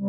Az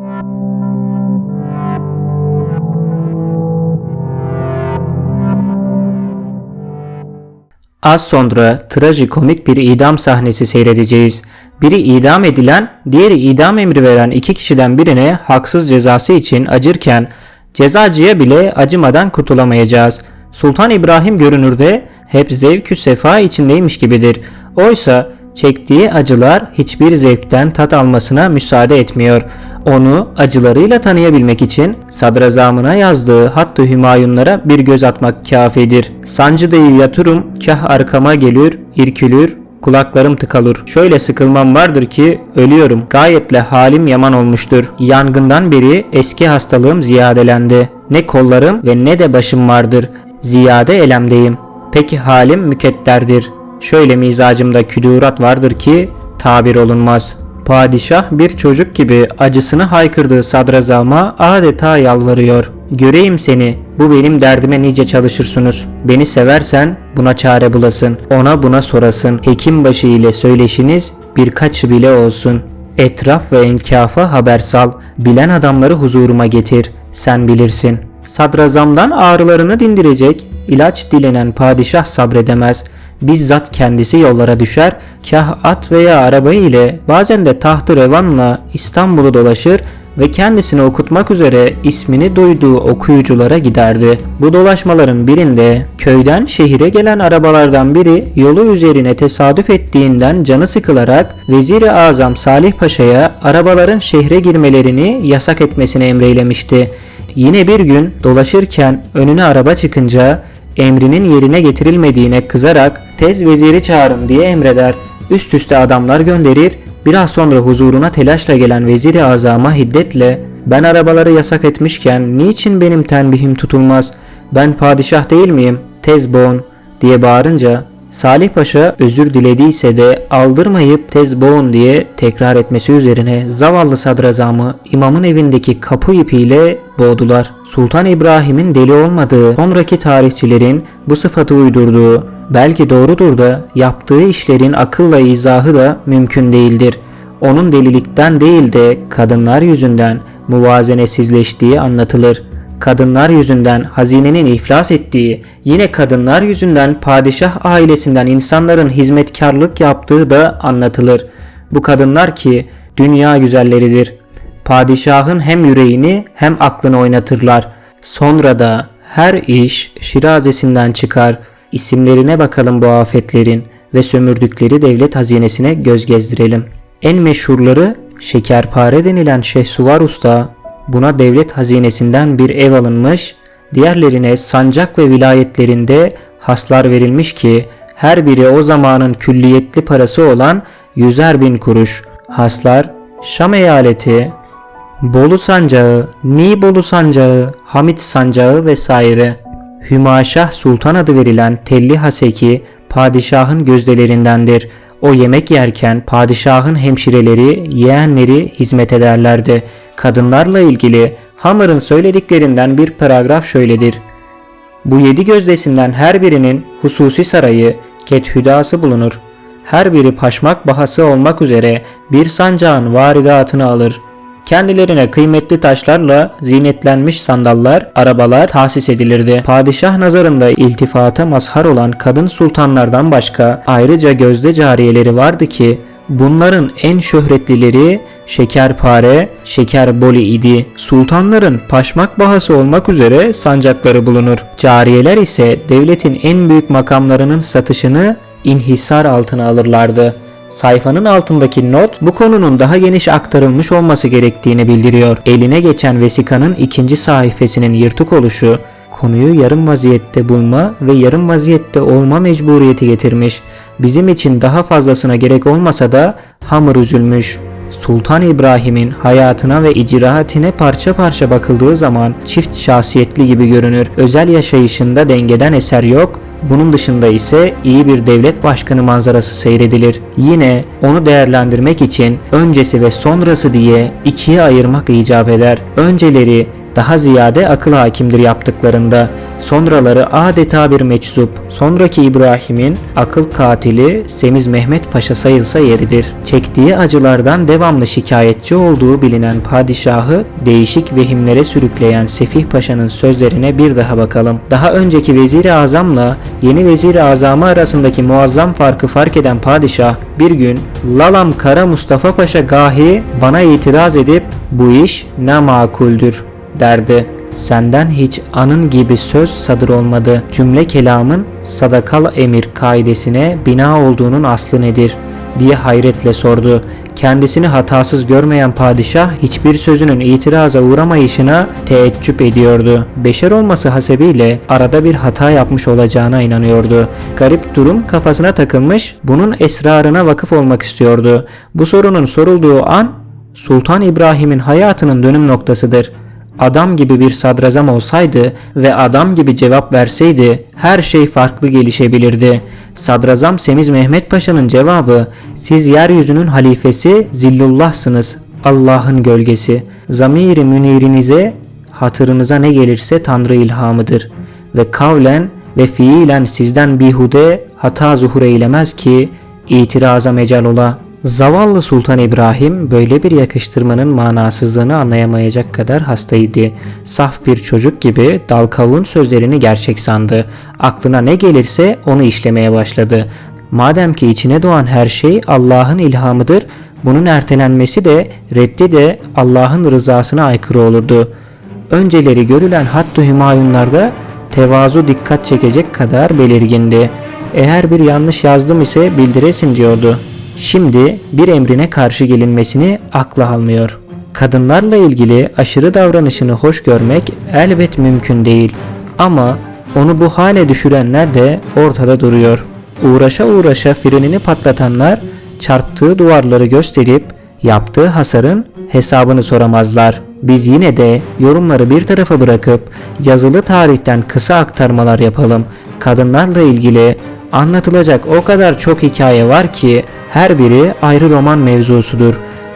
sonra trajikomik bir idam sahnesi seyredeceğiz. Biri idam edilen, diğeri idam emri veren iki kişiden birine haksız cezası için acırken cezacıya bile acımadan kurtulamayacağız. Sultan İbrahim görünürde hep zevkü sefa içindeymiş gibidir. Oysa çektiği acılar hiçbir zevkten tat almasına müsaade etmiyor. Onu acılarıyla tanıyabilmek için sadrazamına yazdığı hattı hümayunlara bir göz atmak kafidir. Sancıdayı yatırım kah arkama gelir, irkülür, kulaklarım tıkalır. Şöyle sıkılmam vardır ki ölüyorum. Gayetle halim yaman olmuştur. Yangından beri eski hastalığım ziyadelendi. Ne kollarım ve ne de başım vardır. Ziyade elemdeyim. Peki halim mükedderdir. Şöyle mizacımda küdurat vardır ki tabir olunmaz. Padişah bir çocuk gibi acısını haykırdığı sadrazama adeta yalvarıyor. Göreyim seni, bu benim derdime nice çalışırsınız. Beni seversen buna çare bulasın, ona buna sorasın. Hekim başı ile söyleşiniz birkaç bile olsun. Etraf ve enkafa haber sal, bilen adamları huzuruma getir, sen bilirsin. Sadrazamdan ağrılarını dindirecek, ilaç dilenen padişah sabredemez.'' Bizzat kendisi yollara düşer, kah at veya araba ile bazen de tahtı revanla İstanbul'u dolaşır ve kendisini okutmak üzere ismini duyduğu okuyuculara giderdi. Bu dolaşmaların birinde köyden şehire gelen arabalardan biri yolu üzerine tesadüf ettiğinden canı sıkılarak Vezir-i Azam Salih Paşa'ya arabaların şehre girmelerini yasak etmesini emreylemişti. Yine bir gün dolaşırken önüne araba çıkınca emrinin yerine getirilmediğine kızarak tez veziri çağırın diye emreder. Üst üste adamlar gönderir. Biraz sonra huzuruna telaşla gelen veziri azama hiddetle ben arabaları yasak etmişken niçin benim tenbihim tutulmaz? Ben padişah değil miyim? Tez boğun diye bağırınca Salih Paşa özür dilediyse de aldırmayıp tez boğun diye tekrar etmesi üzerine zavallı sadrazamı imamın evindeki kapı ipiyle boğdular. Sultan İbrahim'in deli olmadığı, sonraki tarihçilerin bu sıfatı uydurduğu, belki doğrudur da yaptığı işlerin akılla izahı da mümkün değildir. Onun delilikten değil de kadınlar yüzünden muvazenesizleştiği anlatılır kadınlar yüzünden hazinenin iflas ettiği, yine kadınlar yüzünden padişah ailesinden insanların hizmetkarlık yaptığı da anlatılır. Bu kadınlar ki dünya güzelleridir. Padişahın hem yüreğini hem aklını oynatırlar. Sonra da her iş şirazesinden çıkar. İsimlerine bakalım bu afetlerin ve sömürdükleri devlet hazinesine göz gezdirelim. En meşhurları Şekerpare denilen Şehsuvar Usta, Buna devlet hazinesinden bir ev alınmış, diğerlerine sancak ve vilayetlerinde haslar verilmiş ki her biri o zamanın külliyetli parası olan yüzer bin kuruş. Haslar Şam eyaleti, Bolu sancağı, Nibolu sancağı, Hamit sancağı vesaire. Hümaşah Sultan adı verilen Telli Haseki padişahın gözdelerindendir. O yemek yerken padişahın hemşireleri, yeğenleri hizmet ederlerdi. Kadınlarla ilgili Hammer'ın söylediklerinden bir paragraf şöyledir. Bu yedi gözdesinden her birinin hususi sarayı, kethüdası bulunur. Her biri paşmak bahası olmak üzere bir sancağın varidatını alır. Kendilerine kıymetli taşlarla zinetlenmiş sandallar, arabalar tahsis edilirdi. Padişah nazarında iltifata mazhar olan kadın sultanlardan başka ayrıca gözde cariyeleri vardı ki Bunların en şöhretlileri Şekerpare, Şekerboli idi. Sultanların paşmak bahası olmak üzere sancakları bulunur. Cariyeler ise devletin en büyük makamlarının satışını inhisar altına alırlardı. Sayfanın altındaki not bu konunun daha geniş aktarılmış olması gerektiğini bildiriyor. Eline geçen vesikanın ikinci sayfasının yırtık oluşu konuyu yarım vaziyette bulma ve yarım vaziyette olma mecburiyeti getirmiş. Bizim için daha fazlasına gerek olmasa da hamur üzülmüş. Sultan İbrahim'in hayatına ve icraatine parça parça bakıldığı zaman çift şahsiyetli gibi görünür. Özel yaşayışında dengeden eser yok, bunun dışında ise iyi bir devlet başkanı manzarası seyredilir. Yine onu değerlendirmek için öncesi ve sonrası diye ikiye ayırmak icap eder. Önceleri daha ziyade akıl hakimdir yaptıklarında. Sonraları adeta bir meczup. Sonraki İbrahim'in akıl katili Semiz Mehmet Paşa sayılsa yeridir. Çektiği acılardan devamlı şikayetçi olduğu bilinen padişahı değişik vehimlere sürükleyen Sefih Paşa'nın sözlerine bir daha bakalım. Daha önceki Vezir-i Azam'la yeni Vezir-i Azam'ı arasındaki muazzam farkı fark eden padişah bir gün Lalam Kara Mustafa Paşa gahi bana itiraz edip bu iş ne makuldür derdi. Senden hiç anın gibi söz sadır olmadı. Cümle kelamın sadakal emir kaidesine bina olduğunun aslı nedir? diye hayretle sordu. Kendisini hatasız görmeyen padişah hiçbir sözünün itiraza uğramayışına teeccüp ediyordu. Beşer olması hasebiyle arada bir hata yapmış olacağına inanıyordu. Garip durum kafasına takılmış, bunun esrarına vakıf olmak istiyordu. Bu sorunun sorulduğu an Sultan İbrahim'in hayatının dönüm noktasıdır. Adam gibi bir sadrazam olsaydı ve adam gibi cevap verseydi her şey farklı gelişebilirdi. Sadrazam Semiz Mehmet Paşa'nın cevabı siz yeryüzünün halifesi Zillullah'sınız. Allah'ın gölgesi. Zamiri münirinize hatırınıza ne gelirse Tanrı ilhamıdır. Ve kavlen ve fiilen sizden bihude hata zuhur eylemez ki itiraza mecal ola. Zavallı Sultan İbrahim böyle bir yakıştırmanın manasızlığını anlayamayacak kadar hastaydı. Saf bir çocuk gibi dal kavun sözlerini gerçek sandı. Aklına ne gelirse onu işlemeye başladı. Madem ki içine doğan her şey Allah'ın ilhamıdır, bunun ertelenmesi de reddi de Allah'ın rızasına aykırı olurdu. Önceleri görülen hattı hümayunlarda tevazu dikkat çekecek kadar belirgindi. Eğer bir yanlış yazdım ise bildiresin diyordu. Şimdi bir emrine karşı gelinmesini akla almıyor. Kadınlarla ilgili aşırı davranışını hoş görmek elbet mümkün değil. Ama onu bu hale düşürenler de ortada duruyor. Uğraşa uğraşa frenini patlatanlar çarptığı duvarları gösterip yaptığı hasarın hesabını soramazlar. Biz yine de yorumları bir tarafa bırakıp yazılı tarihten kısa aktarmalar yapalım. Kadınlarla ilgili anlatılacak o kadar çok hikaye var ki her biri ayrı roman mevzusudur.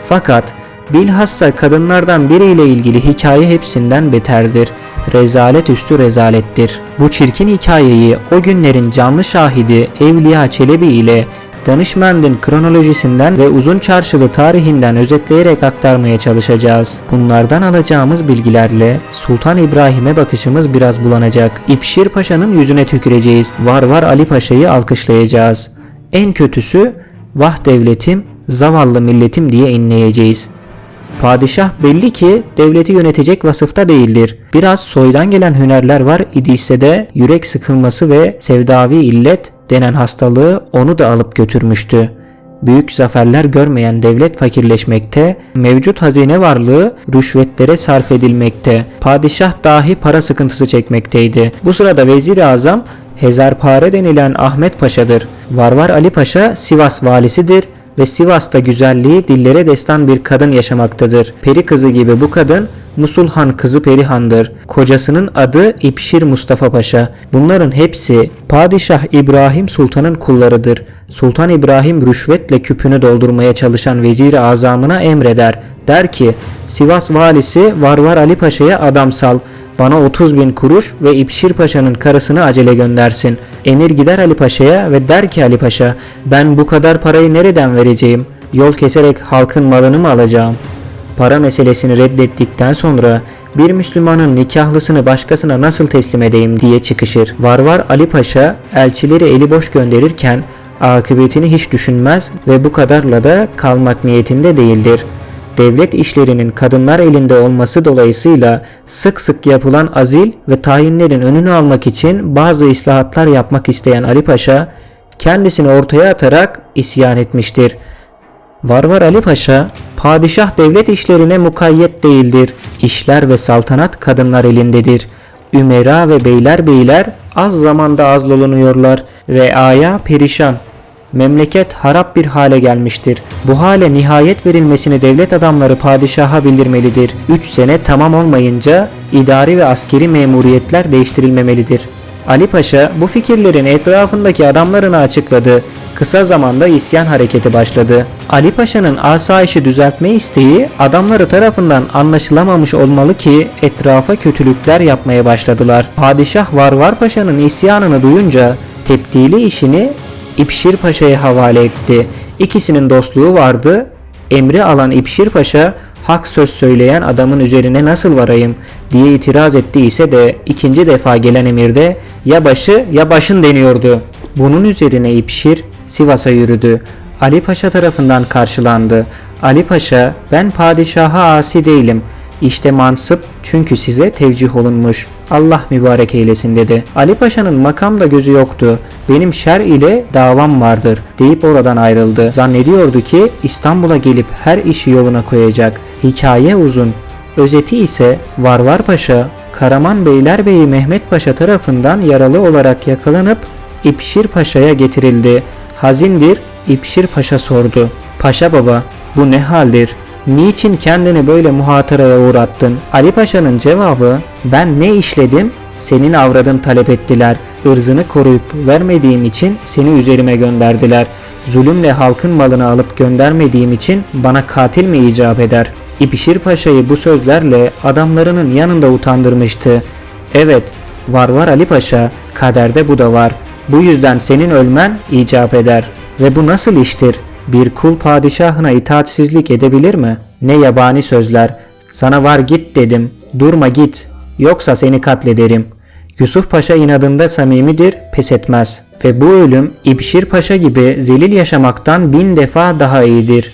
Fakat bilhassa kadınlardan biriyle ilgili hikaye hepsinden beterdir. Rezalet üstü rezalettir. Bu çirkin hikayeyi o günlerin canlı şahidi Evliya Çelebi ile Danışmend'in kronolojisinden ve uzun çarşılı tarihinden özetleyerek aktarmaya çalışacağız. Bunlardan alacağımız bilgilerle Sultan İbrahim'e bakışımız biraz bulanacak. İpşir Paşa'nın yüzüne tüküreceğiz. Var var Ali Paşa'yı alkışlayacağız. En kötüsü vah devletim, zavallı milletim diye inleyeceğiz. Padişah belli ki devleti yönetecek vasıfta değildir. Biraz soydan gelen hünerler var idiyse de yürek sıkılması ve sevdavi illet denen hastalığı onu da alıp götürmüştü. Büyük zaferler görmeyen devlet fakirleşmekte, mevcut hazine varlığı rüşvetlere sarf edilmekte. Padişah dahi para sıkıntısı çekmekteydi. Bu sırada Vezir-i Azam Hezarpare denilen Ahmet Paşa'dır. Varvar Ali Paşa Sivas valisidir ve Sivas'ta güzelliği dillere destan bir kadın yaşamaktadır. Peri kızı gibi bu kadın Musulhan kızı Perihan'dır. Kocasının adı İpşir Mustafa Paşa. Bunların hepsi Padişah İbrahim Sultan'ın kullarıdır. Sultan İbrahim rüşvetle küpünü doldurmaya çalışan vezir-i azamına emreder. Der ki Sivas valisi Varvar Ali Paşa'ya adam sal. Bana 30 bin kuruş ve İpşir Paşa'nın karısını acele göndersin. Emir gider Ali Paşa'ya ve der ki Ali Paşa ben bu kadar parayı nereden vereceğim? Yol keserek halkın malını mı alacağım? Para meselesini reddettikten sonra bir Müslümanın nikahlısını başkasına nasıl teslim edeyim diye çıkışır. Varvar Ali Paşa elçileri eli boş gönderirken akıbetini hiç düşünmez ve bu kadarla da kalmak niyetinde değildir devlet işlerinin kadınlar elinde olması dolayısıyla sık sık yapılan azil ve tayinlerin önünü almak için bazı islahatlar yapmak isteyen Ali Paşa kendisini ortaya atarak isyan etmiştir. Varvar Ali Paşa, padişah devlet işlerine mukayyet değildir. İşler ve saltanat kadınlar elindedir. Ümera ve beyler beyler az zamanda azlolunuyorlar. Reaya perişan. Memleket harap bir hale gelmiştir. Bu hale nihayet verilmesini devlet adamları padişaha bildirmelidir. 3 sene tamam olmayınca idari ve askeri memuriyetler değiştirilmemelidir. Ali Paşa bu fikirlerin etrafındaki adamlarına açıkladı. Kısa zamanda isyan hareketi başladı. Ali Paşa'nın asayişi düzeltme isteği adamları tarafından anlaşılamamış olmalı ki etrafa kötülükler yapmaya başladılar. Padişah Varvar Paşa'nın isyanını duyunca tepdili işini İpşir Paşa'ya havale etti. İkisinin dostluğu vardı. Emri alan İpşir Paşa hak söz söyleyen adamın üzerine nasıl varayım diye itiraz ettiyse de ikinci defa gelen emirde ya başı ya başın deniyordu. Bunun üzerine İpşir Sivas'a yürüdü. Ali Paşa tarafından karşılandı. Ali Paşa ben padişaha asi değilim. İşte mansıp çünkü size tevcih olunmuş. Allah mübarek eylesin dedi. Ali Paşa'nın makamda gözü yoktu. Benim şer ile davam vardır deyip oradan ayrıldı. Zannediyordu ki İstanbul'a gelip her işi yoluna koyacak. Hikaye uzun. Özeti ise Varvar Paşa, Karaman Beylerbeyi Mehmet Paşa tarafından yaralı olarak yakalanıp İpşir Paşa'ya getirildi. Hazindir, İpşir Paşa sordu. Paşa baba, bu ne haldir? Niçin kendini böyle muhatıraya uğrattın? Ali Paşa'nın cevabı, ben ne işledim? Senin avradın talep ettiler. Irzını koruyup vermediğim için seni üzerime gönderdiler. Zulümle halkın malını alıp göndermediğim için bana katil mi icap eder? İpişir Paşa'yı bu sözlerle adamlarının yanında utandırmıştı. Evet, var var Ali Paşa, kaderde bu da var. Bu yüzden senin ölmen icap eder. Ve bu nasıl iştir? Bir kul padişahına itaatsizlik edebilir mi? Ne yabani sözler. Sana var git dedim. Durma git. Yoksa seni katlederim. Yusuf Paşa inadında samimidir, pes etmez. Ve bu ölüm İbşir Paşa gibi zelil yaşamaktan bin defa daha iyidir.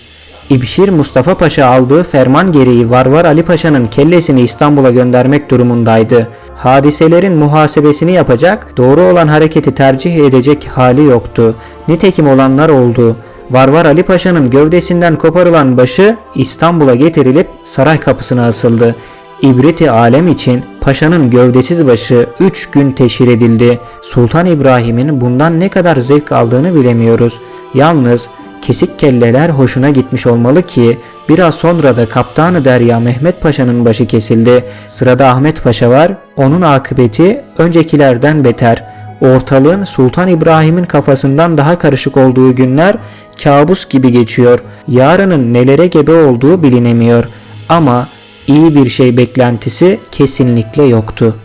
İbşir Mustafa Paşa aldığı ferman gereği Varvar Ali Paşa'nın kellesini İstanbul'a göndermek durumundaydı. Hadiselerin muhasebesini yapacak, doğru olan hareketi tercih edecek hali yoktu. Nitekim olanlar oldu. Varvar Ali Paşa'nın gövdesinden koparılan başı İstanbul'a getirilip saray kapısına asıldı. İbreti alem için paşanın gövdesiz başı 3 gün teşhir edildi. Sultan İbrahim'in bundan ne kadar zevk aldığını bilemiyoruz. Yalnız kesik kelleler hoşuna gitmiş olmalı ki biraz sonra da Kaptanı Derya Mehmet Paşa'nın başı kesildi. Sırada Ahmet Paşa var. Onun akıbeti öncekilerden beter. Ortalığın Sultan İbrahim'in kafasından daha karışık olduğu günler kabus gibi geçiyor. Yarının nelere gebe olduğu bilinemiyor. Ama iyi bir şey beklentisi kesinlikle yoktu.